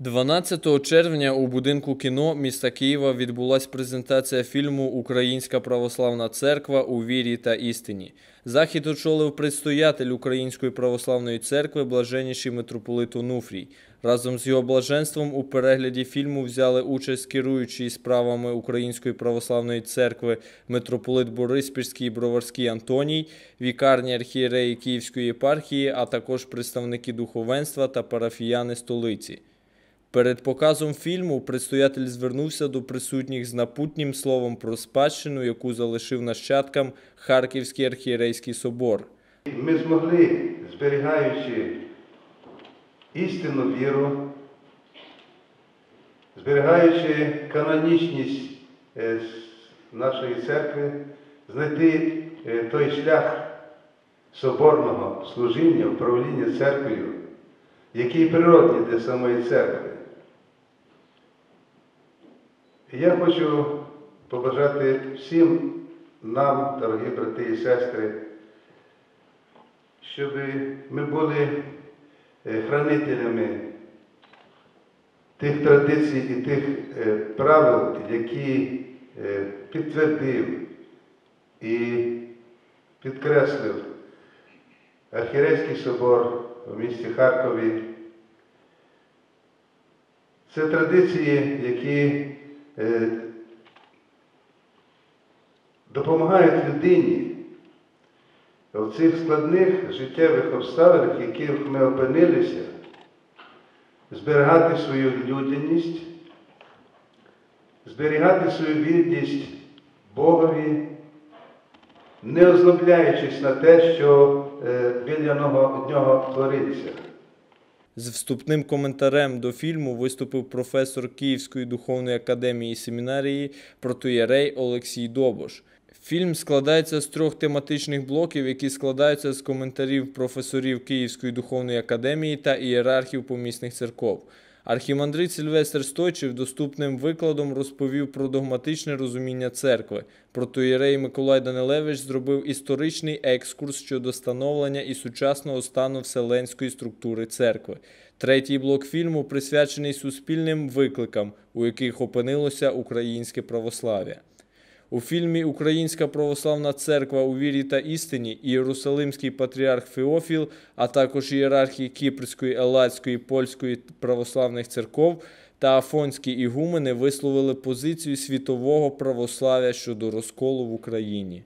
12 червня у будинку кіно міста Києва відбулась презентація фільму Українська православна церква у вірі та істині. Захід очолив предстоятель Української православної церкви блаженніший митрополит Онуфрій. Разом з його блаженством у перегляді фільму взяли участь керуючий справами Української православної церкви митрополит Бориспільський і Броварський Антоній, вікарні архієреї Київської єпархії, а також представники духовенства та парафіяни столиці. Перед показом фільму предстоятель звернувся до присутніх з напутнім словом про спадщину, яку залишив нащадкам Харківський архієрейський собор. Ми змогли, зберігаючи істинну віру, зберігаючи канонічність е, нашої церкви, знайти е, той шлях соборного служіння, управління церквою, який природний для самої церкви. Я хочу побажати всім нам, дорогі брати і сестри, щоб ми були е, хранителями тих традицій і тих е, правил, які е, підтвердив і підкреслив Архірейський собор у місті Харкові. Це традиції, які допомагають людині в цих складних життєвих обставинах, в яких ми опинилися, зберігати свою людяність, зберігати свою вірність Богові, не озлобляючись на те, що е, біля нього, нього твориться. З вступним коментарем до фільму виступив професор Київської духовної академії семінарії протоєрей Олексій Добош. Фільм складається з трьох тематичних блоків, які складаються з коментарів професорів Київської духовної академії та ієрархів помісних церков. Архімандрит Сільвестр Стойчев доступним викладом розповів про догматичне розуміння церкви. Протоєрей Миколай Данилевич зробив історичний екскурс щодо становлення і сучасного стану вселенської структури церкви. Третій блок фільму присвячений суспільним викликам, у яких опинилося українське православ'я. У фільмі Українська православна церква у вірі та істині Єрусалимський патріарх Феофіл, а також ієрархії Кіпрської, Елацької, Польської православних церков та Афонські ігумени висловили позицію світового православ'я щодо розколу в Україні.